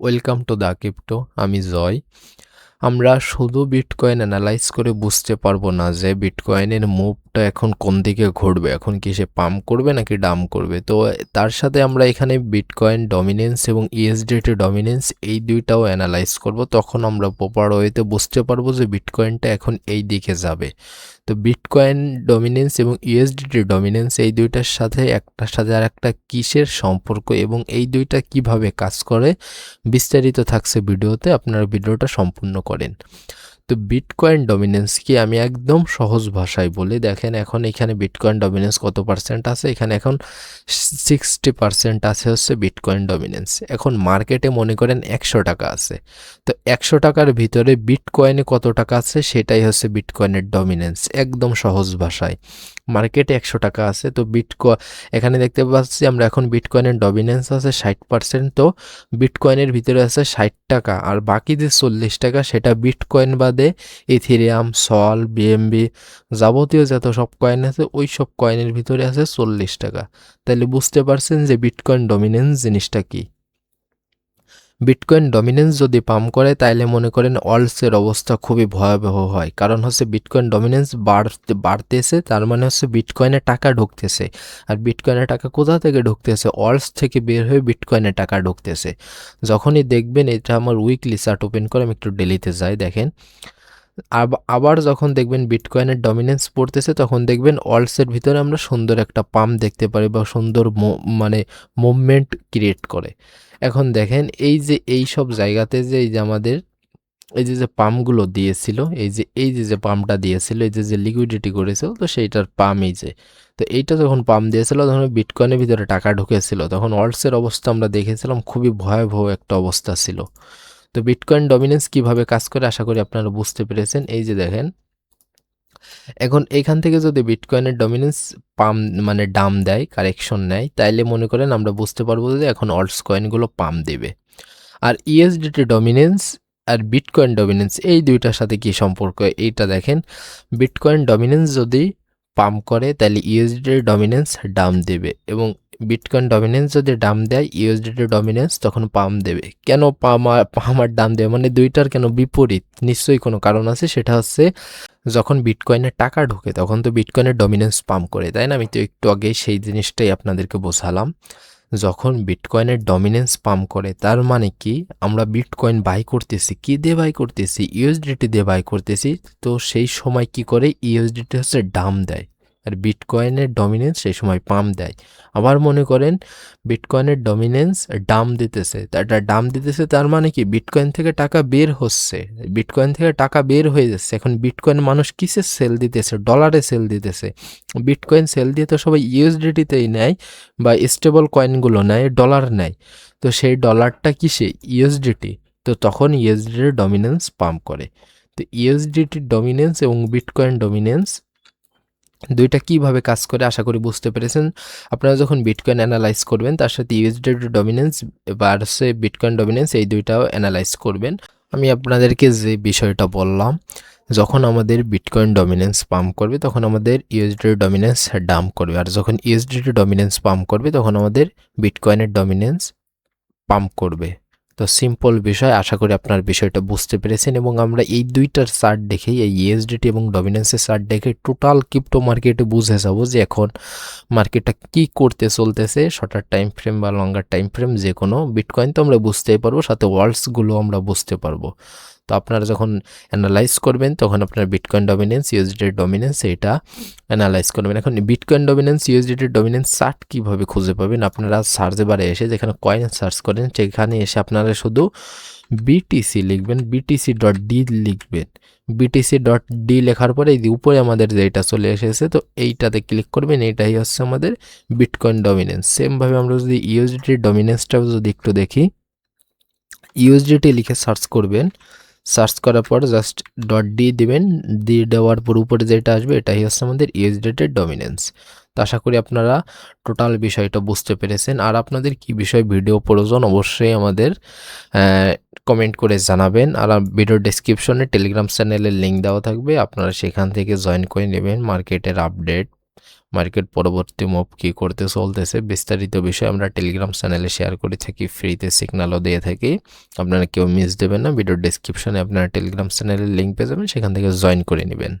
Welcome to the crypto আমি জয়। আমরা শুধু বিটকয়েন অ্যানালাইজ করে বুঝতে পারব না যে বিটকয়েনের মুভটা এখন কোন দিকে ঘুরবে? এখন কি সে পাম্প করবে নাকি ডাম করবে? তো তার সাথে আমরা এখানে বিটকয়েন ডমিনেন্স এবং ইএসডিটি ডমিনেন্স এই দুইটাও অ্যানালাইজ করব। তখন আমরা প্রপার ওয়েতে বুঝতে পারব যে বিটকয়েনটা এখন এই দিকে যাবে। তো বিটকয়েন ডমিনেন্স এবং ইউএসডিটি ডমিনেন্স এই দুইটার সাথে একটার সাথে আর একটা কিসের সম্পর্ক এবং এই দুইটা কীভাবে কাজ করে বিস্তারিত থাকছে ভিডিওতে আপনারা ভিডিওটা সম্পূর্ণ করেন। তো বিটকয়েন ডমিনেন্স কি আমি একদম সহজ ভাষায় বলি? দেখেন, এখন এখানে বিটকয়েন ডমিনেন্স কত পার্সেন্ট আছে? এখানে এখন সিক্সটি পার্সেন্ট আছে হচ্ছে বিটকয়েন ডমিনেন্স এখন মার্কেটে মনে করেন একশো টাকা আছে। তো একশো টাকার ভিতরে বিটকয়েনে কত টাকা আছে? সেটাই হচ্ছে বিটকয়েনের ডমিনেন্স একদম সহজ ভাষায়। মার্কেটে একশো টাকা আছে। তো বিটকয় এখানে দেখতে পাচ্ছি আমরা এখন বিটকয়েনের ডমিনেন্স আছে ষাট পার্সেন্ট তো বিটকয়েনের ভিতরে আছে ষাট টাকা। আর বাকি যে চল্লিশ টাকা সেটা বিটকয়েন বাদে ইথিরিয়াম সল বিএমবি যাবতীয় যত সব কয়েন আছে, ওই সব কয়েনের ভিতরে আছে চল্লিশ টাকা। তাহলে বুঝতে পারছেন যে বিটকয়েন ডমিনেন্স জিনিসটা কি? বিটকয়েন ডমিনেন্স যদি পাম করে, তাইলে মনে করেন অলসের অবস্থা খুবই ভয়াবহ হয়। কারণ হচ্ছে বিটকয়েন ডমিনেন্স বাড়তে, বাড়তেছে, তার মানে হচ্ছে বিটকয়েনে টাকা ঢুকতেছে। আর বিটকয়েনে টাকা কোথা থেকে ঢুকতেছে? অলস থেকে বের হয়ে বিটকয়েনে টাকা ঢুকতেছে। যখনই দেখবেন, এটা আমার উইকলি চার্ট ওপেন করে আমি একটু ডেলিতে যাই, দেখেন। আবার যখন দেখবেন বিটকয়েনের ডমিনেন্স পড়তেছে, তখন দেখবেন অলসের ভিতরে আমরা সুন্দর একটা পাম্প দেখতে পারি বা সুন্দর মানে মুভমেন্ট ক্রিয়েট করে। এখন দেখেন এই যে, এই সব জায়গাতে যে, এই যে আমাদের, এই যে যে পাম্পগুলো দিয়েছিল, এই যে এই যে যে পাম্পটা দিয়েছিল, এই যে যে লিকুইডিটি করেছিল, তো সেইটার পাম্প এই যে। তো এইটা যখন পাম্প দিয়েছিল, তখন বিটকয়েনের ভিতরে টাকা ঢুকেছিল, তখন অলসের অবস্থা আমরা দেখেছিলাম, খুবই ভয়াবহ একটা অবস্থা ছিল। তো বিটকয়েন ডমিনেন্স কীভাবে কাজ করে আশা করি আপনারা বুঝতে পেরেছেন। এই যে দেখেন, এখন এখান থেকে যদি বিটকয়েনের ডমিনেন্স পাম মানে ডাম দেয় কারেকশন নেয়, তাইলে মনে করেন আমরা বুঝতে পারব যে এখন অল্টস কয়েনগুলো পাম দেবে। আর ইএসডিটি ডমিনেন্স আর বিটকয়েন ডমিনেন্স এই দুইটার সাথে কি সম্পর্ক? এইটা দেখেন বিটকয়েন ডমিনেন্স যদি পাম্প করে তাহলে ইউএসডিটির ডমিনেন্স ডাম দেবে এবং বিটকয়েন ডমিনেন্স যদি ডাম দেয় ইউএসডিটি ডমিনেন্স তখন পাম দেবে। কেন পামার পামার দাম দেবে? মানে দুইটার কেন বিপরীত? নিশ্চয়ই কোনো কারণ আছে, সেটা হচ্ছে যখন বিটকয়েনের টাকা ঢোকে, তখন তো বিটকয়েনের ডমিনেন্স পাম করে, তাই না? আমি তো একটু আগে সেই জিনিসটাই আপনাদেরকে বোঝালাম। যখন বিটকয়েনের ডমিনেন্স পাম করে, তার মানে কি? আমরা বিটকয়েন বাই করতেছি, কি দিয়ে বাই করতেছি? ইউএসডিটি দিয়ে বাই করতেছি, তো সেই সময় কি করে? ইউএসডিটি হচ্ছে ডাম দেয়। আর বিটকয়েনের ডমিনেন্স সেই সময় পাম্প দেয়। আবার মনে করেন বিটকয়েনের ডমিনেন্স ডাম দিতেছে। তাটা ডাম দিতেছে তার মানে কি? বিটকয়েন থেকে টাকা বের হচ্ছে। বিটকয়েন থেকে টাকা বের হয়ে যাচ্ছে। এখন বিটকয়েন মানুষ কিসে সেল দিতেছে? ডলারে সেল দিতেছে। বিটকয়েন সেল দিয়ে তো সবাই ইউএসডিটিতেই নেয় বা স্টেবল কয়েনগুলো নেয় ডলার নেয়। তো সেই ডলারটা কিসে? ইউএসডিটি তো তখন ইউএসডিটির ডমিনেন্স পাম্প করে। তো ইউএসডিটির ডমিনেন্স এবং বিটকয়েন ডমিনেন্স দুইটা কীভাবে কাজ করে আশা করি বুঝতে পেরেছেন। আপনারা যখন বিটকয়েন অ্যানালাইজ করবেন, তার সাথে ইউএসডি ডমিনেন্স বা বিটকয়েন ডমিনেন্স এই দুইটাও অ্যানালাইজ করবেন। আমি আপনাদেরকে যে বিষয়টা বললাম, যখন আমাদের বিটকয়েন ডমিনেন্স পাম্প করবে, তখন আমাদের ইউএসডি ডমিনেন্স ডাম্প করবে। আর যখন ইউএসডি ডমিনেন্স পাম্প করবে, তখন আমাদের বিটকয়েনের ডমিনেন্স পাম্প করবে। তো সিম্পল বিষয়, আশা করি আপনার বিষয়টা বুঝতে পেরেছেন এবং আমরা এই দুইটার চার্ট দেখেই, এই ইএসডিটি এবং ডমিনেন্সের চার্ট দেখে টোটাল ক্রিপ্টো মার্কেটে বুঝে যাব যে এখন মার্কেটটা কি করতে চলতেছে শর্টার টাইম ফ্রেম বা লঙ্গার টাইম ফ্রেম যে কোনো বিটকয়েন তো আমরা বুঝতেই পারব, সাথে ওয়ার্ল্ডসগুলো আমরা বুঝতে পারব। তো আপনারা যখন অ্যানালাইজ করবেন, তখন আপনার বিটকয়েন ডমিনেন্স ইউএসডির ডমিনেন্স এটা অ্যানালাইজ করবেন। এখন বিটকয়েন ডমিনেন্স ইউএসডিটির ডমিনেন্স চার্ট কীভাবে খুঁজে পাবেন? আপনারা সার্চ বারে এসে যেখানে কয়েন সার্চ করেন, সেখানে এসে আপনারা শুধু বিটিসি লিখবেন বিটিসি ডট ডি লিখবেন। বিটিসি ডট ডি লেখার পরে এই উপরে আমাদের যেটা চলে এসেছে, তো এইটাতে ক্লিক করবেন এইটাই হচ্ছে আমাদের বিটকয়েন ডমিনেন্স সেমভাবে আমরা যদি ইউএসডিটির ডমিনেন্সটাও যদি একটু দেখি ইউএসডিটি লিখে সার্চ করবেন সার্চ করার পর জাস্ট ডট ডি দেবেন দিয়ে দেওয়ার পর উপরে যেটা আসবে এটাই হচ্ছে আমাদের ইউএসডেটের ডমিনেন্স তো আশা করি আপনারা টোটাল বিষয়টা বুঝতে পেরেছেন। আর আপনাদের কি বিষয় ভিডিও প্রয়োজন অবশ্যই আমাদের কমেন্ট করে জানাবেন। আর ভিডিও ডিসক্রিপশনে টেলিগ্রাম চ্যানেলের লিঙ্ক দেওয়া থাকবে, আপনারা সেখান থেকে জয়েন করে নেবেন মার্কেটের আপডেট মার্কেট পরবর্তী মুভ কী করতে চলতেছে বিস্তারিত বিষয় আমরা টেলিগ্রাম চ্যানেলে শেয়ার করে থাকি ফ্রিতে সিগনালও দিয়ে থাকি। আপনারা কেউ মিস দেবেন না ভিডিও ডিসক্রিপশনে আপনারা টেলিগ্রাম চ্যানেলের লিঙ্ক পেয়ে যাবেন, সেখান থেকে জয়েন করে নেবেন।